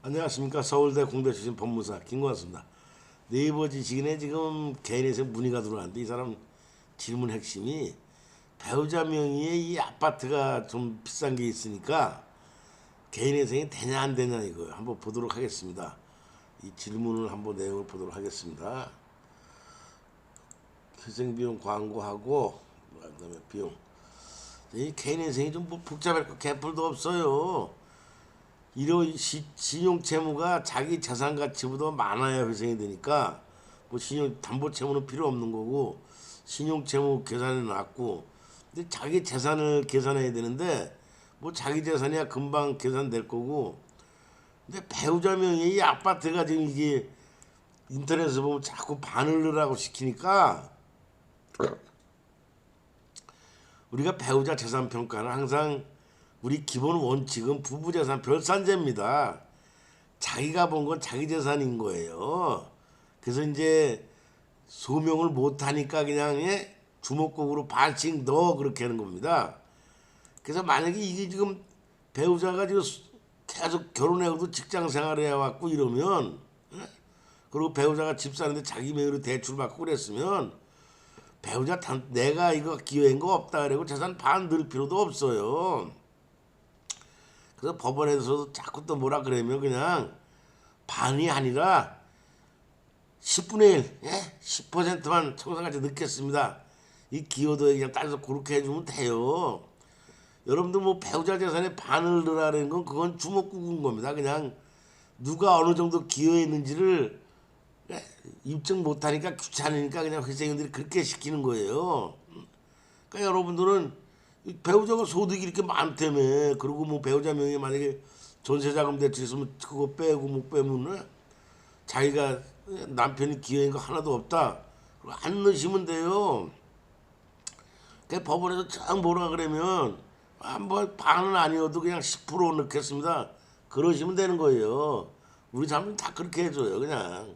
안녕하십니까 서울대 공대 출신 법무사 김광수입니다. 네이버 지식인에 지금 개인에서 문의가 들어왔는데 이 사람 질문 핵심이 배우자 명의의 이 아파트가 좀 비싼 게 있으니까 개인회생이 되냐 안 되냐 이거 한번 보도록 하겠습니다. 이 질문을 한번 내용을 보도록 하겠습니다. 희생비용 광고하고 그다음에 비용 이 개인회생이 좀 뭐 복잡할 거 개뿔도 없어요. 이런 시, 신용 채무가 자기 재산 가치보다 많아야 회생이 되니까 뭐 신용 담보 채무는 필요 없는 거고 신용 채무 계산해 놨고 근데 자기 재산을 계산해야 되는데 뭐 자기 재산이야 금방 계산될 거고 근데 배우자 명의 이 아파트가 지금 이게 인터넷에 보면 자꾸 반을르라고 시키니까 우리가 배우자 재산 평가는 항상 우리 기본 원칙은 부부 재산 별산제입니다. 자기가 본 건 자기 재산인 거예요. 그래서 이제 소명을 못 하니까 그냥 예? 주먹국으로 반씩 넣어 그렇게 하는 겁니다. 그래서 만약에 이게 지금 배우자가 지금 계속 결혼해도 직장 생활을 해왔고 이러면 예? 그리고 배우자가 집 사는데 자기 명의로 대출 받고 그랬으면 배우자 단 내가 이거 기여한 거 없다 그러고 재산 반 넣을 필요도 없어요. 그래서 법원에서도 자꾸 또 뭐라 그러면 그냥 반이 아니라 10분의 1, 예? 10%만 청산까지 넣겠습니다. 이 기여도에 그냥 따져서 그렇게 해주면 돼요. 여러분들 뭐 배우자 재산에 반을 넣으라는 건 그건 주먹구구인 겁니다. 그냥 누가 어느 정도 기여했는지를 예? 입증 못하니까 귀찮으니까 그냥 회생인들이 그렇게 시키는 거예요. 그러니까 여러분들은 이 배우자가 소득이 이렇게 많다며. 그리고 뭐 배우자 명의 만약에 전세자금 대출했으면 그거 빼고 못 빼면 자기가 남편이 기여한 거 하나도 없다. 안 넣으시면 돼요. 그 법원에서 쫙 뭐라 그러면 한번 반은 아니어도 그냥 10% 넣겠습니다. 그러시면 되는 거예요. 우리 사람은 다 그렇게 해줘요 그냥